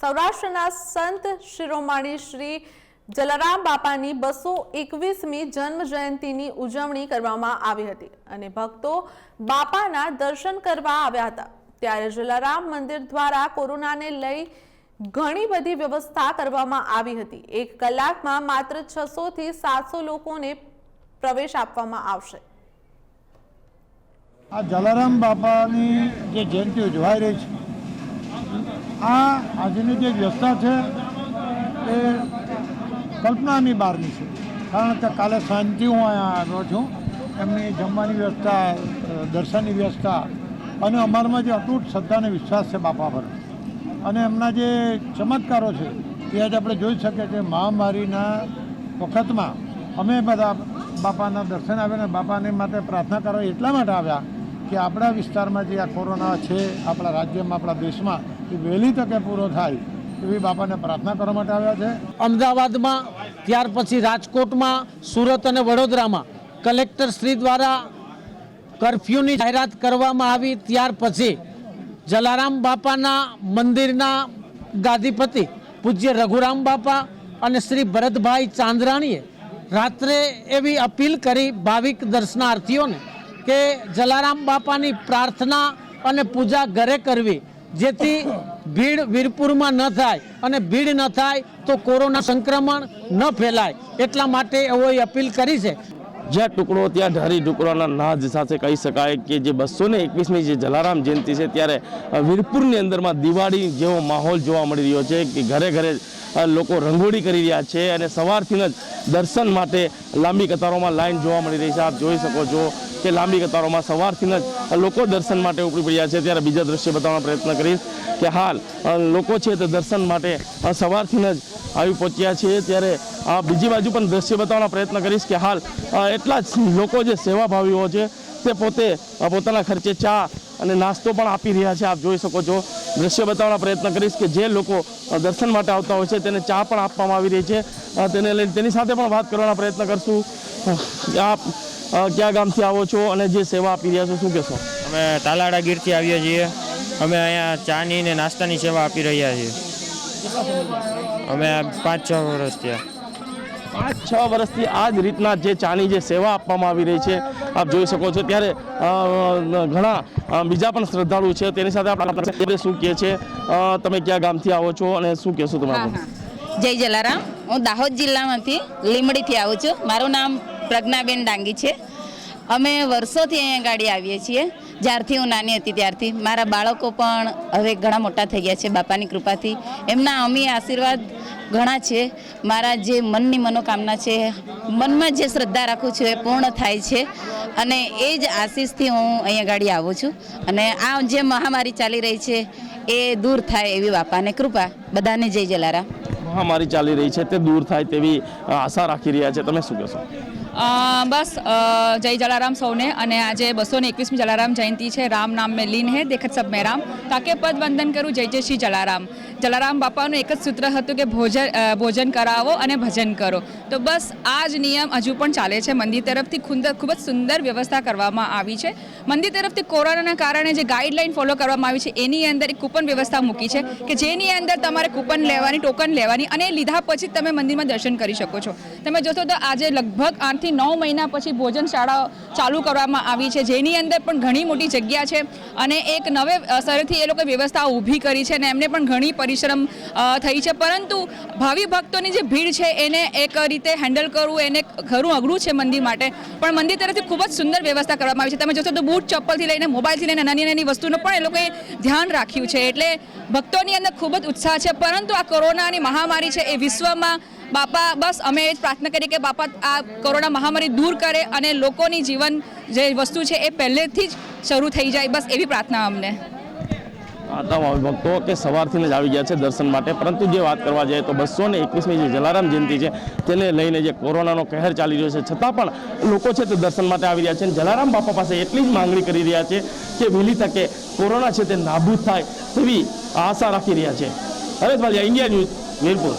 સૌરાષ્ટ્રના સંત શિરોમાણી શ્રી જલારામ બાપાની બસો એકવીસમી જન્મ જયંતિની ઉજવણી કરવામાં આવી હતી અને ભક્તો બાપાના દર્શન કરવા આવ્યા હતા. ત્યારે જલારામ મંદિર દ્વારા કોરોનાને લઈ ઘણી બધી વ્યવસ્થા કરવામાં આવી હતી. એક કલાકમાં માત્ર છસો થી સાતસો લોકોને પ્રવેશ આપવામાં આવશે. આ જલારામ બાપાની જે જયંતિ ઉજવાઈ રહી છે આ આજની જે વ્યવસ્થા છે એ કલ્પનાની બહારની છે. કારણ કે કાલે સાંજથી હું અહીંયા આવ્યો છું. એમની જમવાની વ્યવસ્થા, દર્શનની વ્યવસ્થા અને અમારામાં જે અતૂટ શ્રદ્ધા અને વિશ્વાસ છે બાપા પર. અને એમના જે ચમત્કારો છે, એ આજે આપણે જોઈ શકીએ છીએ મહામારીના વખતમાં અમે બધા બાપાના દર્શન આવ્યા બાપાને માટે પ્રાર્થના કરવા એટલા માટે આવ્યા કે આપણા વિસ્તારમાં જે આ કોરોના છે, આપણા રાજ્યમાં, આપણા દેશમાં એ વહેલી તકે પૂરો થાય એવી બાપાને પ્રાર્થના કરવા માટે આવ્યા છે. અમદાવાદમાં ત્યાર પછી રાજકોટમાં, સુરત અને વડોદરામાં કલેક્ટર શ્રી દ્વારા કરફ્યુની જાહેરાત કરવામાં આવી. ત્યાર પછી જલારામ બાપાના મંદિરના ગાદીપતિ પૂજ્ય રઘુરામ બાપા અને શ્રી ભરતભાઈ ચાંદરાણીએ રાત્રે એવી અપીલ કરી ભાવિક દર્શનાર્થીઓને કે જલારામ બાપાની પ્રાર્થના અને પૂજા ઘરે કરવી. જેથી ભીડ વીરપુરમાં ન થાય અને ભીડ ન થાય તો કોરોના સંક્રમણ ન ફેલાય. એટલા માટે એવો અપીલ કરી છે. જ્યાં ટુકડો ત્યાં ઢારી ટુકડોના નાજ સાથે કહી શકાય કે જે બસો ને એકવીસમી જે જલારામ જયંતિ છે, ત્યારે વીરપુરની અંદરમાં દિવાળી જેવો માહોલ જોવા મળી રહ્યો છે કે ઘરે ઘરે લોકો રંગોળી કરી રહ્યા છે અને સવારથી જ દર્શન માટે લાંબી કતારોમાં લાઈન જોવા મળી રહી છે. આપ જોઈ શકો છો કે લાંબી કતારોમાં સવારથી જ લોકો દર્શન માટે ઉપડી પડ્યા છે. ત્યારે બીજા દ્રશ્ય બતાવવાનો પ્રયત્ન કરીશ કે હાલ લોકો છે તે દર્શન માટે સવારથી જ આવી પહોંચ્યા છે. ત્યારે આ બીજી બાજુ પણ દ્રશ્ય બતાવવાનો પ્રયત્ન કરીશ કે હાલ એટલા જ લોકો જે સેવાભાવીઓ છે તે પોતે પોતાના ખર્ચે ચા અને નાસ્તો પણ આપી રહ્યા છે. આપ જોઈ શકો છો. દ્રશ્ય બતાવવાનો પ્રયત્ન કરીશ કે જે લોકો દર્શન માટે આવતા હોય છે તેને ચા પણ આપવામાં આવી રહી છે. તેને લઈને તેની સાથે પણ વાત કરવાનો પ્રયત્ન કરશું. આપ કયા ગામથી આવો છો અને જે સેવા આપી રહ્યા છો શું કહેશો? અમે તાલાડા ગીરથી આવીએ છીએ. અમે અહીંયા ચાની ને નાસ્તાની સેવા આપી રહ્યા છીએ. અમે પાંચ છ વર્ષ થયા. પાંચ છ વર્ષથી આ જ રીતના જે ચાની જે સેવા આપવામાં આવી રહી છે આપ જોઈ શકો છો. ત્યારે ઘણા બીજા પણ શ્રદ્ધાળુ છે. તેની સાથે આપણે શું કહે છે? તમે ક્યાં ગામથી આવો છો અને શું કહેશો તમારું? જય જલારામ. હું દાહોદ જિલ્લામાંથી લીમડીથી આવું છું. મારું નામ પ્રજ્ઞાબેન ડાંગી છે. અમે વર્ષોથી અહીંયા ગાડી આવીએ છીએ. જ્યારથી હું નાની હતી ત્યારથી. મારા બાળકો પણ હવે ઘણા મોટા થઈ ગયા છે બાપાની કૃપાથી. એમના અમી આશીર્વાદ ઘણા છે. મારા જે મનની મનોકામના છે, મનમાં જે શ્રદ્ધા રાખું છું એ પૂર્ણ થાય છે. અને એ જ આશીષથી હું અહીંયા ગાડી આવું છું. અને આ જે મહામારી ચાલી રહી છે એ દૂર થાય એવી બાપાને કૃપા. બધાને જય જલારા મહામારી ચાલી રહી છે તે દૂર થાય તેવી આશા રાખી રહ્યા છે. તમે શું કહેશો? બસ જય જલારામ સૌને. અને આજે બસો ને એકવીસમી જલારામ જયંતિ છે. રામ નામ મેં લીન હે, દેખત સબ મેં રામ. તાકે પદ વંદન કરું, જય જય શ્રી જલારામ. જલારામ બાપાનું એક જ સૂત્ર હતું કે ભોજન ભોજન કરાવો અને ભજન કરો. તો બસ આ જ નિયમ હજુ પણ ચાલે છે. મંદિર તરફથી ખુંદર ખૂબ જ સુંદર વ્યવસ્થા કરવામાં આવી છે. મંદિર તરફથી કોરોનાના કારણે જે ગાઈડલાઈન ફોલો કરવામાં આવી છે, એની અંદર એક કૂપન વ્યવસ્થા મૂકી છે કે જેની અંદર તમારે કૂપન લેવાની, ટોકન લેવાની અને લીધા પછી તમે મંદિરમાં દર્શન કરી શકો છો. તમે જોશો તો આજે લગભગ આઠથી નવ મહિના પછી ભોજન શાળા ચાલુ કરવામાં આવી છે. જેની અંદર પણ ઘણી મોટી જગ્યા છે અને એક નવે સ્તરેથી એ લોકો વ્યવસ્થા ઊભી કરી છે અને એમને પણ ઘણી પરિશ્રમ થઈ છે. પરંતુ ભાવિ ભક્તોની જે ભીડ છે એને એક રીતે હેન્ડલ કરવું, એને ઘરું અઘરું છે મંદિર માટે. પણ મંદિર તરફથી ખૂબ જ સુંદર વ્યવસ્થા કરવામાં આવી છે. તમે જોશો તો બૂટ, ચપ્પલથી લઈને મોબાઈલથી લઈને નાની નાની વસ્તુનું પણ એ લોકોએ ધ્યાન રાખ્યું છે. એટલે ભક્તોની અંદર ખૂબ જ ઉત્સાહ છે. પરંતુ આ કોરોનાની મહામારી છે એ વિશ્વમાં બાપા, બસ અમે એ જ પ્રાર્થના કરીએ કે બાપા આ કોરોના મહામારી દૂર કરે અને લોકોની જીવન જે વસ્તુ છે એ પહેલેથી જ શરૂ થઈ જાય, બસ એવી પ્રાર્થના અમને. તમામ ભક્તો કે સવારથી જ આવી ગયા છે દર્શન માટે, પરંતુ જે વાત કરવા જઈએ તો બસો ને એકવીસમી જે જલારામ જયંતિ છે, તેને લઈને જે કોરોનાનો કહેર ચાલી રહ્યો છે, છતાં પણ લોકો છે તે દર્શન માટે આવી રહ્યા છે અને જલારામ બાપા પાસે એટલી જ માંગણી કરી રહ્યા છે કે વહેલી તકે કોરોના છે તે નાબૂદ થાય તેવી આશા રાખી રહ્યા છે. Haresh Bhaliya India news, Virpur.